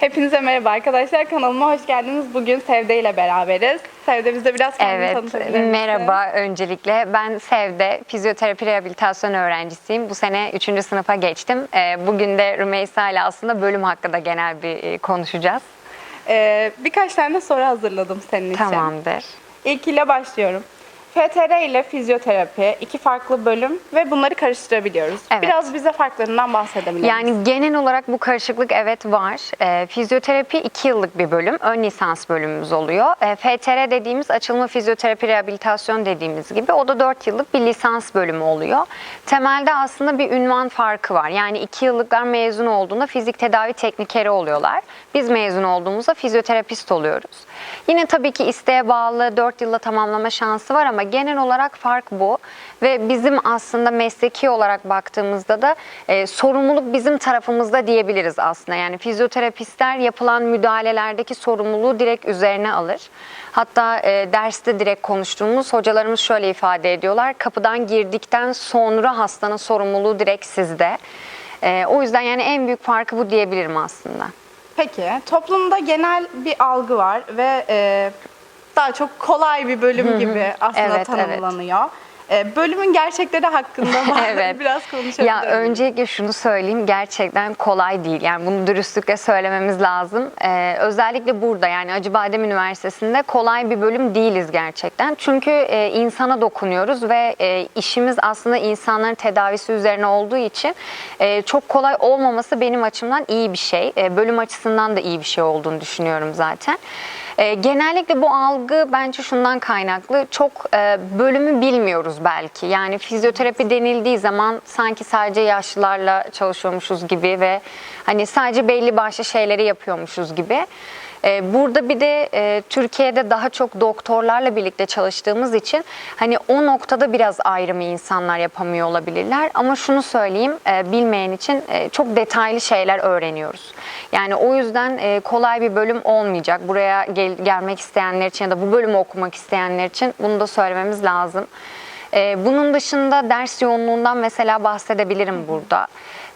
Hepinize merhaba arkadaşlar. Kanalıma hoş geldiniz. Bugün Sevde ile beraberiz. Sevde bize biraz kendini Evet, tanıtabilir misin? merhaba öncelikle. Ben Sevde, fizyoterapi rehabilitasyon öğrencisiyim. Bu sene 3. sınıfa geçtim. Ee, Bugün de Rümeysa ile aslında bölüm hakkında genel bir e, konuşacağız. Ee, birkaç tane soru hazırladım senin için. Tamamdır. İlk ile başlıyorum. FTR ile fizyoterapi iki farklı bölüm ve bunları karıştırabiliyoruz. Evet. Biraz bize farklarından bahsedebilir misin? Yani genel olarak bu karışıklık evet var. Ee, fizyoterapi 2 yıllık bir bölüm. Ön lisans bölümümüz oluyor. Ee, FTR dediğimiz açılımı fizyoterapi rehabilitasyon dediğimiz gibi o da 4 yıllık bir lisans bölümü oluyor. Temelde aslında bir ünvan farkı var. Yani 2 yıllıklar mezun olduğunda fizik tedavi teknikeri oluyorlar. Biz mezun olduğumuzda fizyoterapist oluyoruz. Yine tabii ki isteğe bağlı 4 yılla tamamlama şansı var ama genel olarak fark bu. Ve bizim aslında mesleki olarak baktığımızda da e, sorumluluk bizim tarafımızda diyebiliriz aslında. Yani fizyoterapistler yapılan müdahalelerdeki sorumluluğu direkt üzerine alır. Hatta e, derste direkt konuştuğumuz hocalarımız şöyle ifade ediyorlar. Kapıdan girdikten sonra hastanın sorumluluğu direkt sizde. E, o yüzden yani en büyük farkı bu diyebilirim aslında. Peki, toplumda genel bir algı var ve e, daha çok kolay bir bölüm gibi aslında Evet, evet. tanımlanıyor. E, bölümün gerçekleri hakkında Evet. biraz konuşabilir Ya öncelikle şunu söyleyeyim gerçekten kolay değil. Yani bunu dürüstlükle söylememiz lazım. Ee, özellikle burada yani Acıbadem Üniversitesi'nde kolay bir bölüm değiliz gerçekten. Çünkü e, insana dokunuyoruz ve e, işimiz aslında insanların tedavisi üzerine olduğu için e, çok kolay olmaması benim açımdan iyi bir şey. E, bölüm açısından da iyi bir şey olduğunu düşünüyorum zaten. E, genellikle bu algı bence şundan kaynaklı. Çok e, bölümü bilmiyoruz belki. Yani fizyoterapi denildiği zaman sanki sadece yaşlılarla çalışıyormuşuz gibi ve hani sadece belli başlı şeyleri yapıyormuşuz gibi. E, Burada bir de e, Türkiye'de daha çok doktorlarla birlikte çalıştığımız için hani o noktada biraz ayrımı insanlar yapamıyor olabilirler. Ama şunu söyleyeyim e, bilmeyen için e, çok detaylı şeyler öğreniyoruz. Yani o yüzden kolay bir bölüm olmayacak. Buraya gel- gelmek isteyenler için ya da bu bölümü okumak isteyenler için bunu da söylememiz lazım. Bunun dışında ders yoğunluğundan mesela bahsedebilirim burada.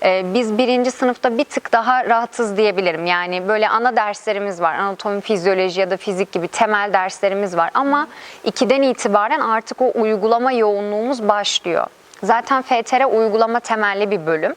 Ee, Biz birinci sınıfta bir tık daha rahatız diyebilirim. Yani böyle ana derslerimiz var. Anatomi, fizyoloji ya da fizik gibi temel derslerimiz var. Ama ikiden itibaren artık o uygulama yoğunluğumuz başlıyor. Zaten FTR uygulama temelli bir bölüm.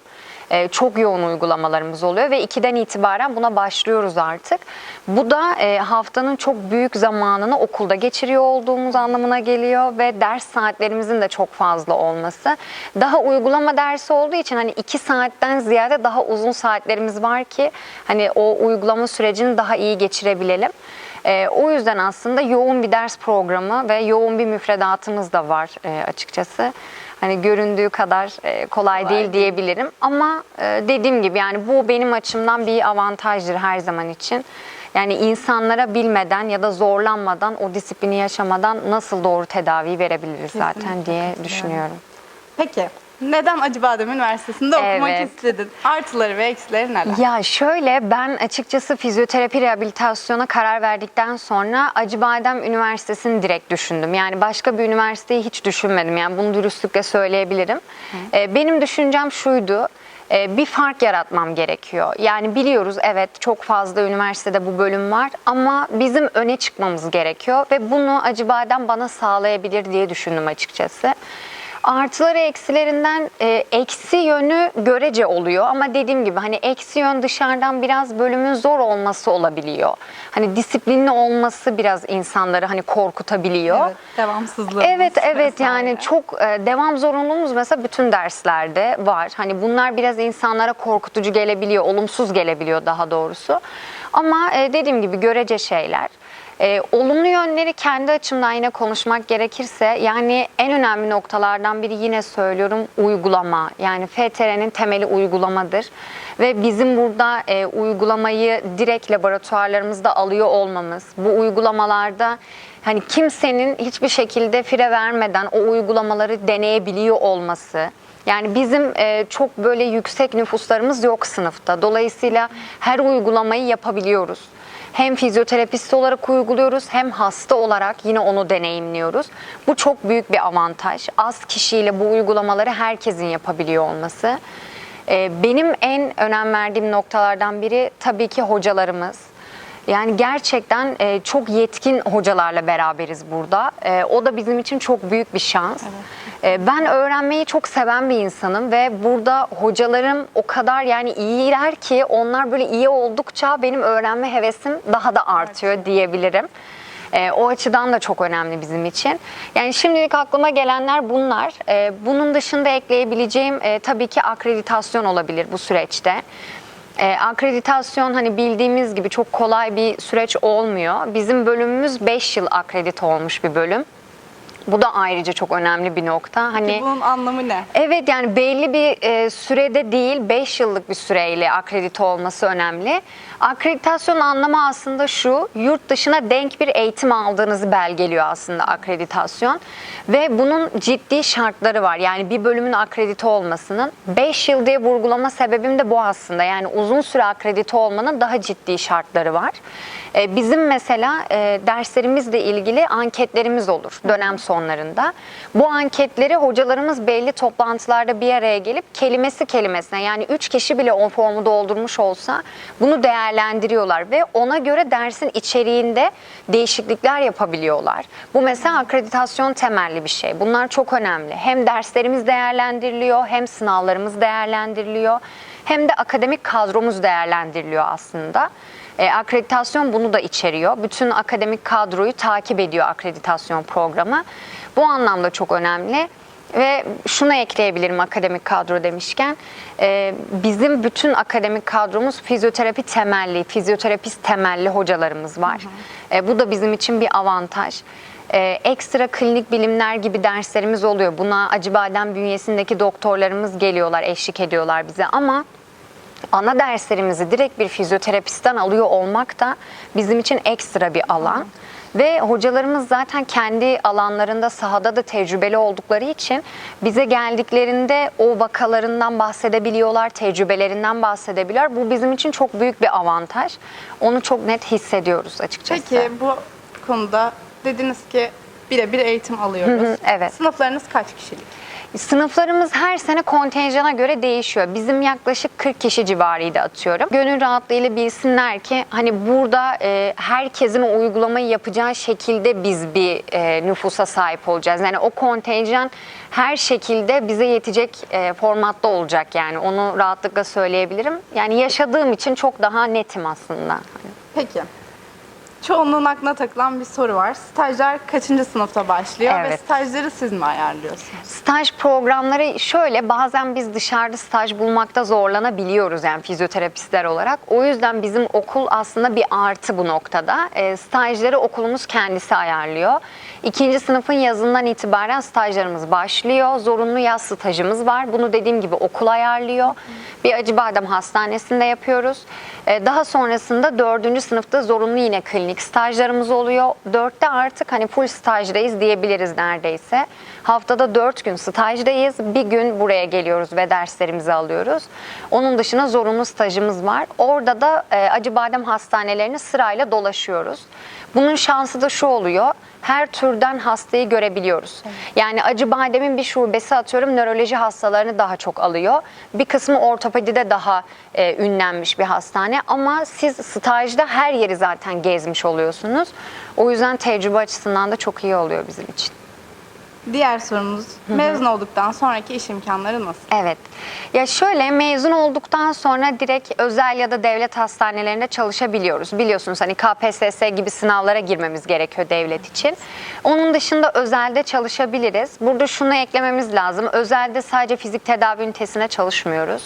Ee, çok yoğun uygulamalarımız oluyor ve 2'den itibaren buna başlıyoruz artık. Bu da e, haftanın çok büyük zamanını okulda geçiriyor olduğumuz anlamına geliyor ve ders saatlerimizin de çok fazla olması. Daha uygulama dersi olduğu için hani 2 saatten ziyade daha uzun saatlerimiz var ki hani o uygulama sürecini daha iyi geçirebilelim. Ee, o yüzden aslında yoğun bir ders programı ve yoğun bir müfredatımız da var e, açıkçası. Hani göründüğü kadar e, kolay, Kolay değil değil. diyebilirim ama e, dediğim gibi yani bu benim açımdan bir avantajdır her zaman için. Yani insanlara bilmeden ya da zorlanmadan o disiplini yaşamadan nasıl doğru tedavi verebiliriz zaten Kesinlikle diye düşünüyorum. Peki, neden Acıbadem Üniversitesi'nde okumak Evet. istedin? Artıları ve eksileri neler? Ya şöyle ben açıkçası fizyoterapi rehabilitasyona karar verdikten sonra Acıbadem Üniversitesi'ni direkt düşündüm. Yani başka bir üniversiteyi hiç düşünmedim. Yani bunu dürüstlükle söyleyebilirim. Ee, benim düşüncem şuydu. e, Bir fark yaratmam gerekiyor. Yani biliyoruz evet çok fazla üniversitede bu bölüm var ama bizim öne çıkmamız gerekiyor ve bunu Acıbadem bana sağlayabilir diye düşündüm açıkçası. Artıları eksilerinden e, eksi yönü görece oluyor ama dediğim gibi hani eksi yön dışarıdan biraz bölümün zor olması olabiliyor. Hani disiplinli olması biraz insanları hani korkutabiliyor. Evet, devamsızlığı. Evet evet yani çok e, devam zorunluluğumuz mesela bütün derslerde var. Hani bunlar biraz insanlara korkutucu gelebiliyor, olumsuz gelebiliyor daha doğrusu. Ama e, dediğim gibi görece şeyler. E, olumlu yönleri kendi açımdan yine konuşmak gerekirse yani en önemli noktalardan biri yine söylüyorum uygulama. Yani FTR'nin temeli uygulamadır ve bizim burada e, uygulamayı direkt laboratuvarlarımızda alıyor olmamız, bu uygulamalarda hani kimsenin hiçbir şekilde fire vermeden o uygulamaları deneyebiliyor olması. Yani bizim e, çok böyle yüksek nüfuslarımız yok sınıfta. Dolayısıyla her uygulamayı yapabiliyoruz. Hem fizyoterapist olarak uyguluyoruz hem hasta olarak yine onu deneyimliyoruz. Bu çok büyük bir avantaj. Az kişiyle bu uygulamaları herkesin yapabiliyor olması. Ee, benim en önem verdiğim noktalardan biri tabii ki hocalarımız. Yani gerçekten e, çok yetkin hocalarla beraberiz burada. E, o da bizim için çok büyük bir şans. E, ben öğrenmeyi çok seven bir insanım ve burada hocalarım o kadar yani iyiler ki onlar böyle iyi oldukça benim öğrenme hevesim daha da artıyor diyebilirim. E, o açıdan da çok önemli bizim için. Yani şimdilik aklıma gelenler bunlar. E, bunun dışında ekleyebileceğim e, tabii ki akreditasyon olabilir bu süreçte. E, akreditasyon hani bildiğimiz gibi çok kolay bir süreç olmuyor. Bizim bölümümüz 5 yıl akredite olmuş bir bölüm. Bu da ayrıca çok önemli bir nokta. Hani Bunun anlamı ne? Evet yani belli bir e, sürede değil 5 yıllık bir süreyle akredite olması önemli. Akreditasyon anlamı aslında şu yurt dışına denk bir eğitim aldığınızı belgeliyor aslında akreditasyon. Ve bunun ciddi şartları var. Yani bir bölümün akredite olmasının 5 yıl diye vurgulama sebebim de bu aslında. Yani uzun süre akredite olmanın daha ciddi şartları var. E, Bizim mesela e, derslerimizle ilgili anketlerimiz olur dönem sonlarında. Bu anketleri hocalarımız belli toplantılarda bir araya gelip kelimesi kelimesine yani 3 kişi bile o formu doldurmuş olsa bunu değerlendiriyorlar ve ona göre dersin içeriğinde değişiklikler yapabiliyorlar. Bu mesela akreditasyon temelli bir şey. Bunlar çok önemli. Hem derslerimiz değerlendiriliyor hem sınavlarımız değerlendiriliyor hem de akademik kadromuz değerlendiriliyor aslında. E, akreditasyon bunu da içeriyor. Bütün akademik kadroyu takip ediyor akreditasyon programı. Bu anlamda çok önemli. Ve şunu ekleyebilirim akademik kadro demişken, e, bizim bütün akademik kadromuz fizyoterapi temelli, fizyoterapist temelli hocalarımız var. E, bu da bizim için bir avantaj. E, ekstra klinik bilimler gibi derslerimiz oluyor. Buna Acıbadem bünyesindeki doktorlarımız geliyorlar, eşlik ediyorlar bize ama ana derslerimizi direkt bir fizyoterapistten alıyor olmak da bizim için ekstra bir alan. Ve hocalarımız zaten kendi alanlarında sahada da tecrübeli oldukları için bize geldiklerinde o vakalarından bahsedebiliyorlar, tecrübelerinden bahsedebiliyorlar. Bu bizim için çok büyük bir avantaj. Onu çok net hissediyoruz açıkçası. Peki bu konuda dediniz ki birebir eğitim alıyoruz. Hı hı, evet. Sınıflarınız kaç kişilik? Sınıflarımız her sene kontenjana göre değişiyor. Bizim yaklaşık 40 kişi civarıydı atıyorum. Gönül rahatlığıyla bilsinler ki hani burada e, herkesin uygulamayı yapacağı şekilde biz bir e, nüfusa sahip olacağız. Yani o kontenjan her şekilde bize yetecek e, formatta olacak yani onu rahatlıkla söyleyebilirim. Yani yaşadığım için çok daha netim aslında. Peki. Çoğunluğun aklına takılan bir soru var. Stajlar kaçıncı sınıfta başlıyor ve Evet. stajları siz mi ayarlıyorsunuz? Staj programları şöyle bazen biz dışarıda staj bulmakta zorlanabiliyoruz yani fizyoterapistler olarak. O yüzden bizim okul aslında bir artı bu noktada. E, stajları okulumuz kendisi ayarlıyor. İkinci sınıfın yazından itibaren stajlarımız başlıyor. Zorunlu yaz stajımız var. Bunu dediğim gibi okul ayarlıyor. Bir Acıbadem Hastanesi'nde yapıyoruz. E, daha sonrasında dördüncü sınıfta zorunlu yine klinik stajlarımız oluyor. Dörtte artık hani full stajdayız diyebiliriz neredeyse. Haftada dört gün stajdayız. Bir gün buraya geliyoruz ve derslerimizi alıyoruz. Onun dışında zorunlu stajımız var. Orada da e, Acıbadem hastanelerini sırayla dolaşıyoruz. Bunun şansı da şu oluyor. Her türden hastayı görebiliyoruz. Yani Acıbadem'in bir şubesi atıyorum nöroloji hastalarını daha çok alıyor. Bir kısmı ortopedide daha e, ünlenmiş bir hastane ama siz stajda her yeri zaten gezmiş oluyorsunuz. O yüzden tecrübe açısından da çok iyi oluyor bizim için. Diğer sorumuz mezun olduktan sonraki iş imkanları nasıl? Evet. Ya şöyle mezun olduktan sonra direkt özel ya da devlet hastanelerinde çalışabiliyoruz. Biliyorsunuz hani KPSS gibi sınavlara girmemiz gerekiyor devlet için. Onun dışında özelde çalışabiliriz. Burada şunu eklememiz lazım. Özelde sadece fizik tedavi ünitesine çalışmıyoruz.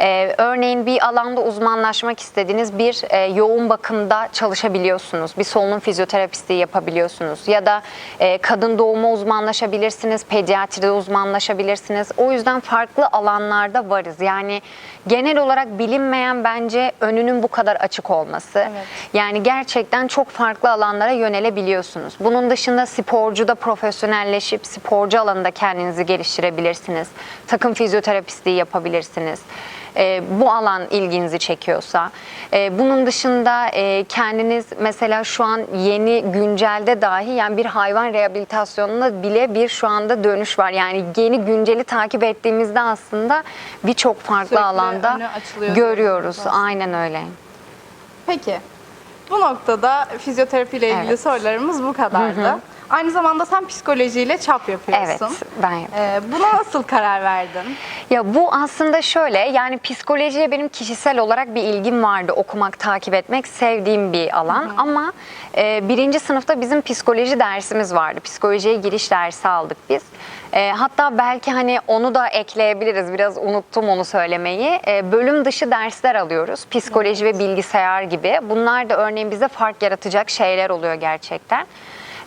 Ee, örneğin bir alanda uzmanlaşmak istediğiniz bir e, yoğun bakımda çalışabiliyorsunuz. Bir solunum fizyoterapistliği yapabiliyorsunuz. Ya da e, kadın doğuma uzmanlaşabilirsiniz, pediatride uzmanlaşabilirsiniz. O yüzden farklı alanlarda varız. Yani genel olarak bilinmeyen bence önünün bu kadar açık olması. Evet. Yani gerçekten çok farklı alanlara yönelebiliyorsunuz. Bunun dışında sporcuda profesyonelleşip sporcu alanında kendinizi geliştirebilirsiniz. Takım fizyoterapistliği yapabilirsiniz. E, bu alan ilginizi çekiyorsa, e, bunun dışında e, kendiniz mesela şu an yeni güncelde dahi yani bir hayvan rehabilitasyonuna bile bir şu anda dönüş var. Yani yeni günceli takip ettiğimizde aslında birçok farklı Sürekli alanda görüyoruz. aslında. Aynen öyle. Peki. Bu noktada fizyoterapi ile ilgili Evet. sorularımız bu kadardı. Aynı zamanda sen psikolojiyle çap Evet, yapıyorsun. ben yapıyorum. Ee, buna nasıl karar verdin? Ya bu aslında şöyle yani psikolojiye benim kişisel olarak bir ilgim vardı. Okumak, takip etmek sevdiğim bir alan. Ama e, birinci sınıfta bizim psikoloji dersimiz vardı. Psikolojiye giriş dersi aldık biz. E, hatta belki hani onu da ekleyebiliriz. Biraz unuttum onu söylemeyi. E, bölüm dışı dersler alıyoruz. Psikoloji ve bilgisayar gibi. Bunlar da örneğin bize fark yaratacak şeyler oluyor gerçekten.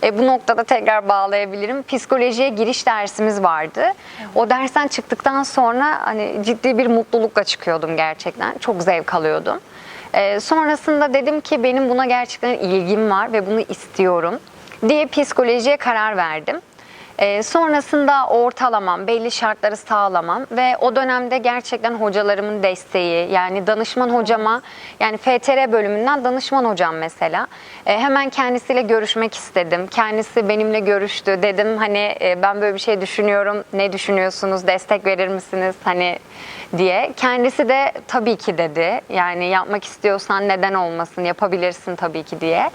E, bu noktada tekrar bağlayabilirim. Psikolojiye giriş dersimiz vardı. O dersten çıktıktan sonra hani ciddi bir mutlulukla çıkıyordum gerçekten. Çok zevk alıyordum. E, sonrasında dedim ki benim buna gerçekten ilgim var ve bunu istiyorum diye psikolojiye karar verdim. Ee, sonrasında ortalamam, belli şartları sağlamam ve o dönemde gerçekten hocalarımın desteği yani danışman hocama yani FTR bölümünden danışman hocam mesela Ee, hemen kendisiyle görüşmek istedim. Kendisi benimle görüştü. Dedim hani e, ben böyle bir şey düşünüyorum. Ne düşünüyorsunuz? Destek verir misiniz? Hani diye. Kendisi de tabii ki dedi. Yani yapmak istiyorsan neden olmasın? Yapabilirsin tabii ki diye.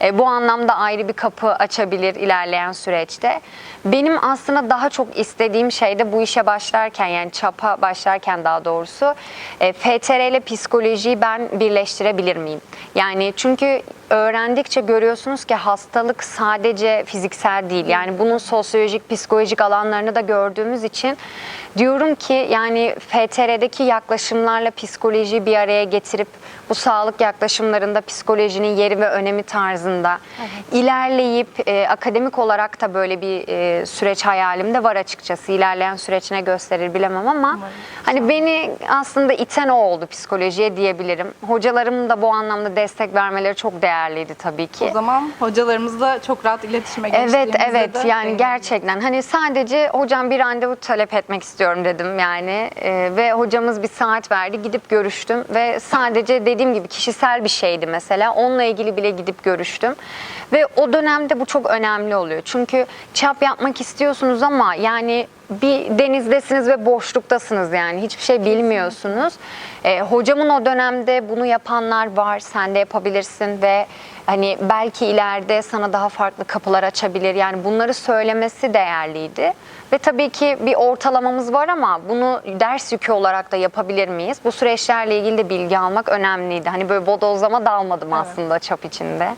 E, bu anlamda ayrı bir kapı açabilir ilerleyen süreçte. Benim aslında daha çok istediğim şey de bu işe başlarken yani çapa başlarken daha doğrusu e, FTR ile psikolojiyi ben birleştirebilir miyim? Yani çünkü öğrendikçe görüyorsunuz ki hastalık sadece fiziksel değil. Yani bunun sosyolojik, psikolojik alanlarını da gördüğümüz için diyorum ki yani FTR'deki yaklaşımlarla psikolojiyi bir araya getirip bu sağlık yaklaşımlarında psikolojinin yeri ve önemi tarzında ilerleyip e, akademik olarak da böyle bir e, süreç hayalim de var açıkçası. İlerleyen süreç ne gösterir bilemem ama hani beni aslında iten o oldu psikolojiye diyebilirim. Hocalarımın da bu anlamda destek vermeleri çok değerliydi tabii ki. O zaman hocalarımızla çok rahat iletişime Evet evet de yani değindik. gerçekten. Hani sadece hocam bir randevu talep etmek istiyorum dedim yani. Ee, ve hocamız bir saat verdi gidip görüştüm. Ve sadece dediğim gibi kişisel bir şeydi mesela. Onunla ilgili bile gidip görüştüm. Ve o dönemde bu çok önemli oluyor. Çünkü çap yapmak istiyorsunuz ama yani bir denizdesiniz ve boşluktasınız yani hiçbir şey bilmiyorsunuz. Ee, hocamın o dönemde bunu yapanlar var sen de yapabilirsin ve hani belki ileride sana daha farklı kapılar açabilir. Yani bunları söylemesi değerliydi. Ve tabii ki bir ortalamamız var ama bunu ders yükü olarak da yapabilir miyiz? Bu süreçlerle ilgili de bilgi almak önemliydi. Hani böyle bodozlama dalmadım aslında çap içinde.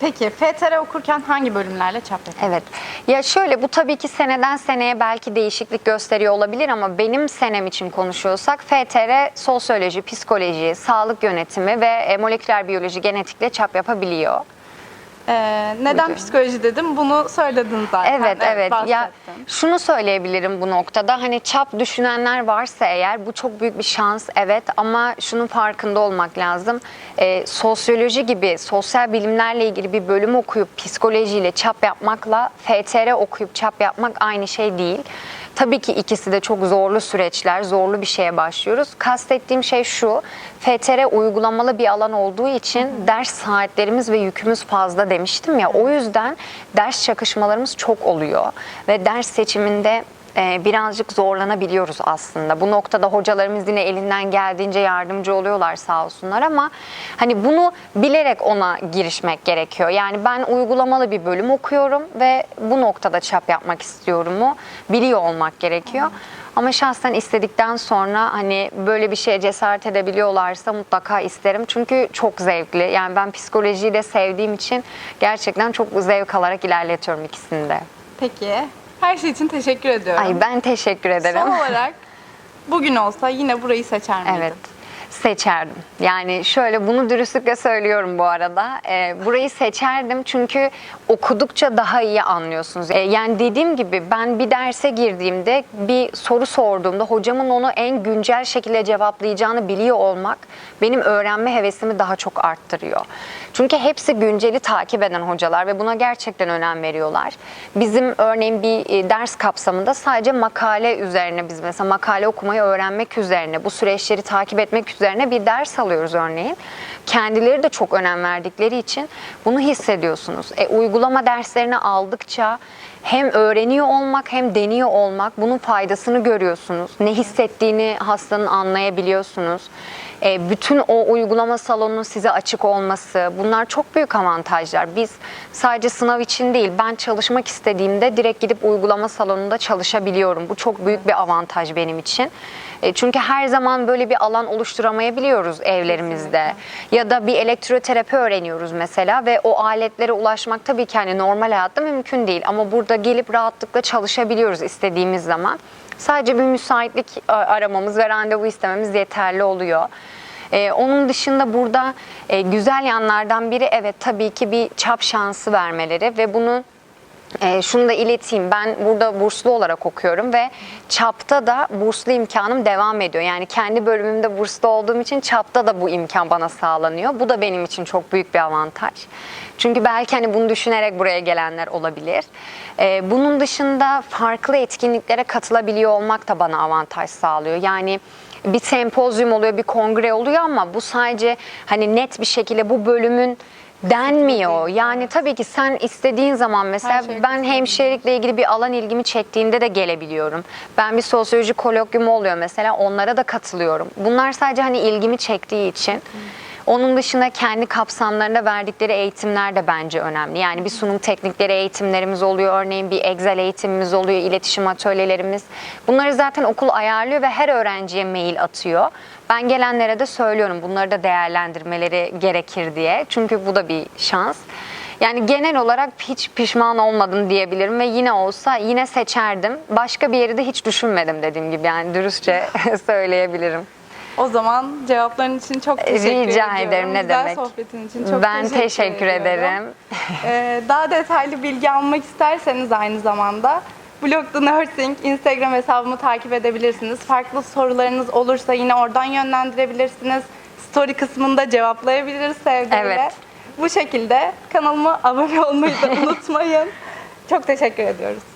Peki FTR okurken hangi bölümlerle çap yapıyorsun? Evet. Ya şöyle bu tabii ki seneden seneye belki değişiklik gösteriyor olabilir ama benim senem için konuşuyorsak FTR sosyoloji, psikoloji, sağlık yönetimi ve e, moleküler biyoloji genetikle çap yapabiliyor. Ee, neden Buyurun. psikoloji dedim? Bunu söyledin zaten. Evet evet. Ya bahsettin. şunu söyleyebilirim bu noktada. Hani çap düşünenler varsa eğer bu çok büyük bir şans evet ama şunun farkında olmak lazım. Ee, sosyoloji gibi sosyal bilimlerle ilgili bir bölüm okuyup psikolojiyle çap yapmakla FTR okuyup çap yapmak aynı şey değil. Tabii ki ikisi de çok zorlu süreçler, zorlu bir şeye başlıyoruz. Kastettiğim şey şu, FTR uygulamalı bir alan olduğu için ders saatlerimiz ve yükümüz fazla demiştim ya. O yüzden ders çakışmalarımız çok oluyor ve ders seçiminde birazcık zorlanabiliyoruz aslında. Bu noktada hocalarımız yine elinden geldiğince yardımcı oluyorlar sağ olsunlar ama hani bunu bilerek ona girişmek gerekiyor. Yani ben uygulamalı bir bölüm okuyorum ve bu noktada çap yapmak istiyorumu biliyor olmak gerekiyor. Ama şahsen istedikten sonra hani böyle bir şeye cesaret edebiliyorlarsa mutlaka isterim. Çünkü çok zevkli. Yani ben psikolojiyi de sevdiğim için gerçekten çok zevk alarak ilerletiyorum ikisini de. Peki. Her şey için teşekkür ediyorum. Ay ben teşekkür ederim. Son olarak bugün olsa yine burayı seçer miydin? Evet. Seçerdim. Yani şöyle bunu dürüstlükle söylüyorum bu arada. Ee, burayı seçerdim çünkü okudukça daha iyi anlıyorsunuz. Ee, yani dediğim gibi ben bir derse girdiğimde bir soru sorduğumda hocamın onu en güncel şekilde cevaplayacağını biliyor olmak benim öğrenme hevesimi daha çok arttırıyor. Çünkü hepsi günceli takip eden hocalar ve buna gerçekten önem veriyorlar. Bizim örneğin bir e, ders kapsamında sadece makale üzerine biz mesela makale okumayı öğrenmek üzerine, bu süreçleri takip etmek üzerine bir ders alıyoruz örneğin. Kendileri de çok önem verdikleri için bunu hissediyorsunuz. E, uygulama derslerini aldıkça hem öğreniyor olmak hem deniyor olmak bunun faydasını görüyorsunuz. Ne hissettiğini hastanın anlayabiliyorsunuz. E, bütün o uygulama salonunun size açık olması bunlar çok büyük avantajlar. Biz sadece sınav için değil ben çalışmak istediğimde direkt gidip uygulama salonunda çalışabiliyorum. Bu çok büyük bir avantaj benim için. E, Çünkü her zaman böyle bir alan oluşturamayabiliyoruz evlerimizde. Ya da bir elektroterapi öğreniyoruz mesela ve o aletlere ulaşmak tabii ki hani normal hayatta mümkün değil. Ama burada gelip rahatlıkla çalışabiliyoruz istediğimiz zaman. Sadece bir müsaitlik aramamız ve randevu istememiz yeterli oluyor. Ee, onun dışında burada e, güzel yanlardan biri evet tabii ki bir çap şansı vermeleri ve bunu e, şunu da ileteyim. Ben burada burslu olarak okuyorum ve çapta da burslu imkanım devam ediyor. Yani kendi bölümümde burslu olduğum için çapta da bu imkan bana sağlanıyor. Bu da benim için çok büyük bir avantaj. Çünkü belki hani bunu düşünerek buraya gelenler olabilir. E, bunun dışında farklı etkinliklere katılabiliyor olmak da bana avantaj sağlıyor. Yani bir sempozyum oluyor, bir kongre oluyor ama bu sadece hani net bir şekilde bu bölümün denmiyor. Yani tabii ki sen istediğin zaman mesela şeye ben hemşirelikle ilgili bir alan ilgimi çektiğinde de gelebiliyorum. Ben bir sosyoloji kolokyumu oluyor mesela onlara da katılıyorum. Bunlar sadece hani ilgimi çektiği için. Onun dışında kendi kapsamlarında verdikleri eğitimler de bence önemli. Yani bir sunum teknikleri eğitimlerimiz oluyor. Örneğin bir Excel eğitimimiz oluyor, iletişim atölyelerimiz. Bunları zaten okul ayarlıyor ve her öğrenciye mail atıyor. Ben gelenlere de söylüyorum bunları da değerlendirmeleri gerekir diye. Çünkü bu da bir şans. Yani genel olarak hiç pişman olmadım diyebilirim ve yine olsa yine seçerdim. Başka bir yeri de hiç düşünmedim dediğim gibi yani dürüstçe söyleyebilirim. O zaman cevapların için çok teşekkür Rica ediyorum. ederim, ne Güzel demek. sohbetin için çok ben teşekkür, teşekkür ediyorum. ederim. Ee, daha detaylı bilgi almak isterseniz aynı zamanda Blog the Nursing Instagram hesabımı takip edebilirsiniz. Farklı sorularınız olursa yine oradan yönlendirebilirsiniz. Story kısmında cevaplayabiliriz sevgiyle. Evet. Bu şekilde kanalıma abone olmayı da unutmayın. Çok teşekkür ediyoruz.